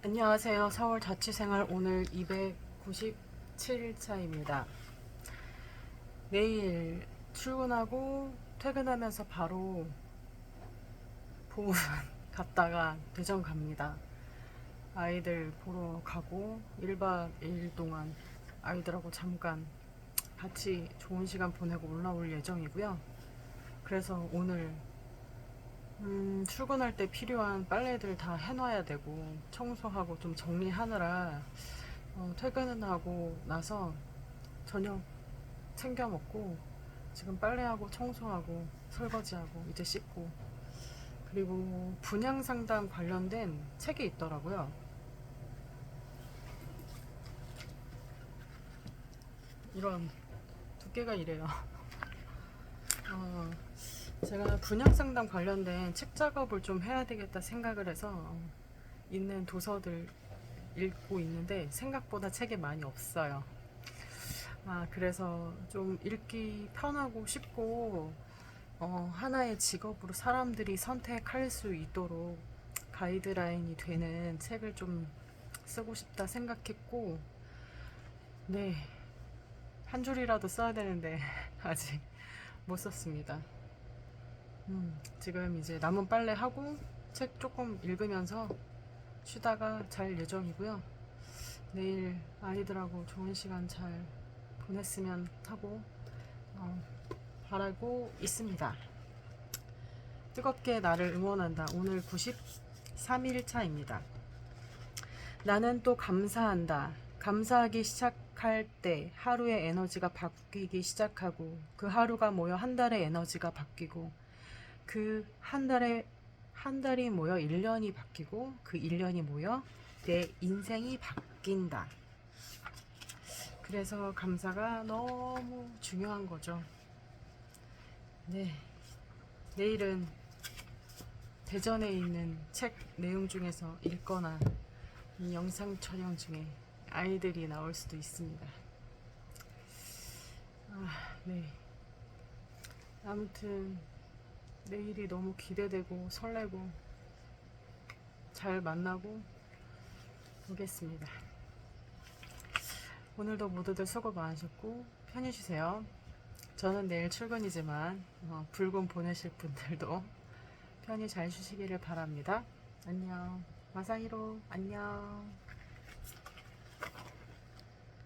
안녕하세요. 서울 자취생활 오늘 297일차입니다. 내일 출근하고 퇴근하면서 바로 보은 갔다가 대전 갑니다. 아이들 보러 가고 1박 2일 동안 아이들하고 잠깐 같이 좋은 시간 보내고 올라올 예정이고요. 그래서 오늘 음, 출근할 때 필요한 빨래들 다 해놔야 되고 청소하고 좀 정리하느라 어, 퇴근하고 나서 저녁 챙겨 먹고 지금 빨래하고 청소하고 설거지하고 이제 씻고 그리고 분양 상담 관련된 책이 있더라고요. 이런 두께가 이래요. 어, 제가 분양 상담 관련된 책 작업을 좀 해야 되겠다 생각을 해서 있는 도서들 읽고 있는데 생각보다 책이 많이 없어요. 아, 그래서 좀 읽기 편하고 쉽고 어, 하나의 직업으로 사람들이 선택할 수 있도록 가이드라인이 되는 책을 좀 쓰고 싶다 생각했고 네. 한 줄이라도 써야 되는데 아직 못 썼습니다. 음, 지금 이제 남은 빨래 하고 책 조금 읽으면서 쉬다가 잘 예정이고요. 내일 아이들하고 좋은 시간 잘 보냈으면 하고 어, 바라고 있습니다. 뜨겁게 나를 응원한다. 오늘 93일 차입니다. 나는 또 감사한다. 감사하기 시작할 때 하루의 에너지가 바뀌기 시작하고 그 하루가 모여 한 달의 에너지가 바뀌고 그 한 달에 한 달이 모여 1년이 바뀌고 그 1년이 모여 내 인생이 바뀐다. 그래서 감사가 너무 중요한 거죠. 네. 내일은 대전에 있는 책 내용 중에서 읽거나 이 영상 촬영 중에 아이들이 나올 수도 있습니다. 아, 네. 아무튼 내일이 너무 기대되고 설레고 잘 만나고 오겠습니다. 오늘도 모두들 수고 많으셨고 편히 쉬세요. 저는 내일 출근이지만 어, 붉은 보내실 분들도 편히 잘 쉬시기를 바랍니다. 안녕. 마사히로 안녕.